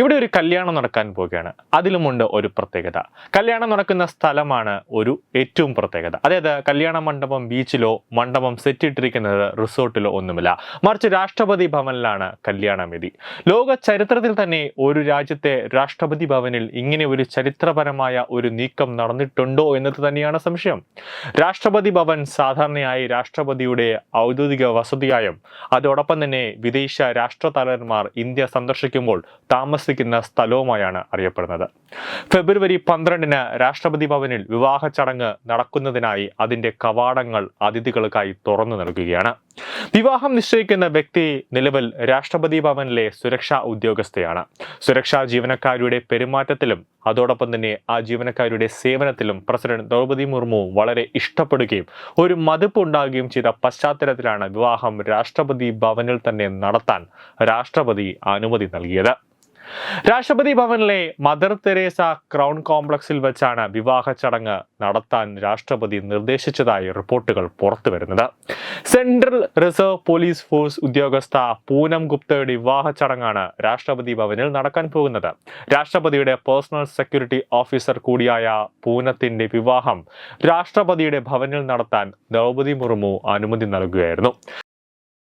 ഇവിടെ ഒരു കല്യാണം നടക്കാൻ പോവുകയാണ്. അതിലുമുണ്ട് ഒരു പ്രത്യേകത. കല്യാണം നടക്കുന്ന സ്ഥലമാണ് ഒരു ഏറ്റവും പ്രത്യേകത. അതായത് കല്യാണ മണ്ഡപം ബീച്ചിലോ മണ്ഡപം സെറ്റ് ഇട്ടിരിക്കുന്നത് റിസോർട്ടിലോ ഒന്നുമില്ല. മറിച്ച് രാഷ്ട്രപതി ഭവനിലാണ് കല്യാണവേദി ലോക ചരിത്രത്തിൽ തന്നെ ഒരു രാജ്യത്തെ രാഷ്ട്രപതി ഭവനിൽ ഇങ്ങനെ ഒരു ചരിത്രപരമായ ഒരു നീക്കം നടന്നിട്ടുണ്ടോ എന്നത് തന്നെയാണ് സംശയം. രാഷ്ട്രപതി ഭവൻ സാധാരണയായി രാഷ്ട്രപതിയുടെ ഔദ്യോഗിക വസതിയായും അതോടൊപ്പം തന്നെ വിദേശ രാഷ്ട്രതലവന്മാർ ഇന്ത്യ സന്ദർശിക്കുമ്പോൾ താമസിക്കുന്ന സ്ഥലവുമായാണ് അറിയപ്പെടുന്നത്. ഫെബ്രുവരി പന്ത്രണ്ടിന് രാഷ്ട്രപതി ഭവനിൽ വിവാഹ ചടങ്ങ് നടക്കുന്നതിനായി അതിന്റെ കവാടങ്ങൾ അതിഥികൾക്കായി തുറന്നു നൽകുകയാണ്. വിവാഹം നിശ്ചയിക്കുന്ന വ്യക്തി നിലവിൽ രാഷ്ട്രപതി ഭവനിലെ സുരക്ഷാ ഉദ്യോഗസ്ഥയാണ്. സുരക്ഷാ ജീവനക്കാരുടെ പെരുമാറ്റത്തിലും അതോടൊപ്പം തന്നെ ആ ജീവനക്കാരുടെ സേവനത്തിലും പ്രസിഡന്റ് ദ്രൗപദി മുർമു വളരെ ഇഷ്ടപ്പെടുകയും ഒരു മതിപ്പ് ഉണ്ടാകുകയും ചെയ്ത പശ്ചാത്തലത്തിലാണ് വിവാഹം രാഷ്ട്രപതി ഭവനിൽ തന്നെ നടത്താൻ രാഷ്ട്രപതി അനുമതി നൽകിയത്. രാഷ്ട്രപതി ഭവനിലെ മദർ തെരേസ ക്രൗൺ കോംപ്ലക്സിൽ വെച്ചാണ് വിവാഹ ചടങ്ങ് നടത്താൻ രാഷ്ട്രപതി നിർദ്ദേശിച്ചതായി റിപ്പോർട്ടുകൾ പുറത്തു വരുന്നത്. സെൻട്രൽ റിസർവ് പോലീസ് ഫോഴ്സ് ഉദ്യോഗസ്ഥ പൂനം ഗുപ്തയുടെ വിവാഹ ചടങ്ങാണ് രാഷ്ട്രപതി ഭവനിൽ നടക്കാൻ പോകുന്നത്. രാഷ്ട്രപതിയുടെ പേഴ്സണൽ സെക്യൂരിറ്റി ഓഫീസർ കൂടിയായ പൂനത്തിന്റെ വിവാഹം രാഷ്ട്രപതിയുടെ ഭവനിൽ നടത്താൻ ദ്രൗപദി മുർമു അനുമതി നൽകുകയായിരുന്നു.